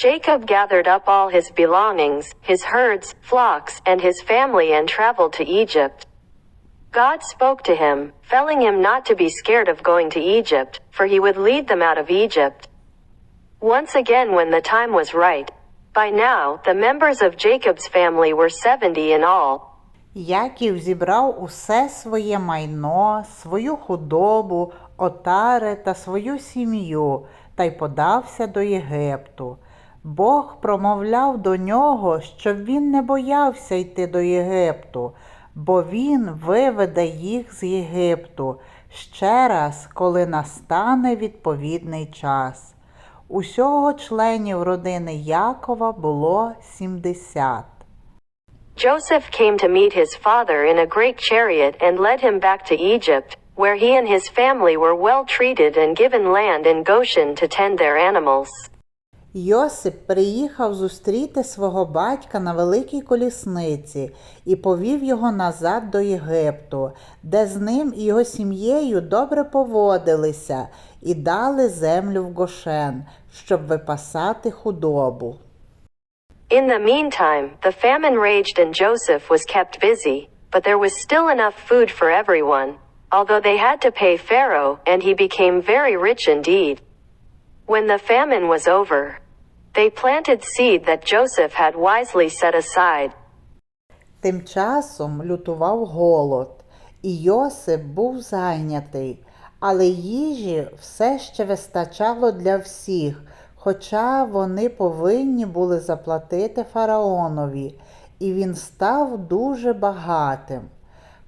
Jacob gathered up all his belongings, his herds, flocks, and his family and traveled to Egypt. God spoke to him, telling him not to be scared of going to Egypt, for he would lead them out of Egypt. Once again, when the time was right, by now, the members of Jacob's family were 70 in all. Яків зібрав усе своє майно, свою худобу, отари та свою сім'ю та й подався до Єгипту. Бог промовляв до нього, щоб він не боявся йти до Єгипту, бо він виведе їх з Єгипту ще раз, коли настане відповідний час. Усього членів родини Якова було 70. Joseph came to meet his father in a great chariot and led him back to Egypt, where he and his family were well treated and given land in Goshen to tend their animals. Йосип приїхав зустріти свого батька на великій колісниці і повів його назад до Єгипту, де з ним і його сім'єю добре поводилися і дали землю в Гошен, щоб випасати худобу. In the meantime, the famine raged and Joseph was kept busy, but there was still enough food for everyone, although they had to pay Pharaoh, and he became very rich indeed. When the famine was over, they planted seed that Joseph had wisely set aside. Тим часом лютував голод, і Йосип був зайнятий, але їжі все ще вистачало для всіх, хоча вони повинні були заплатити фараонові, і він став дуже багатим.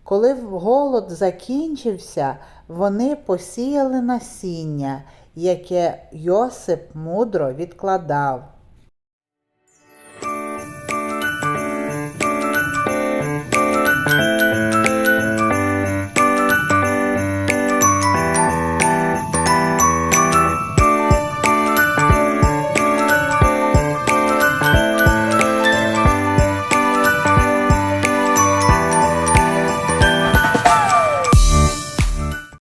Коли голод закінчився, вони посіяли насіння, яке Йосип мудро відкладав.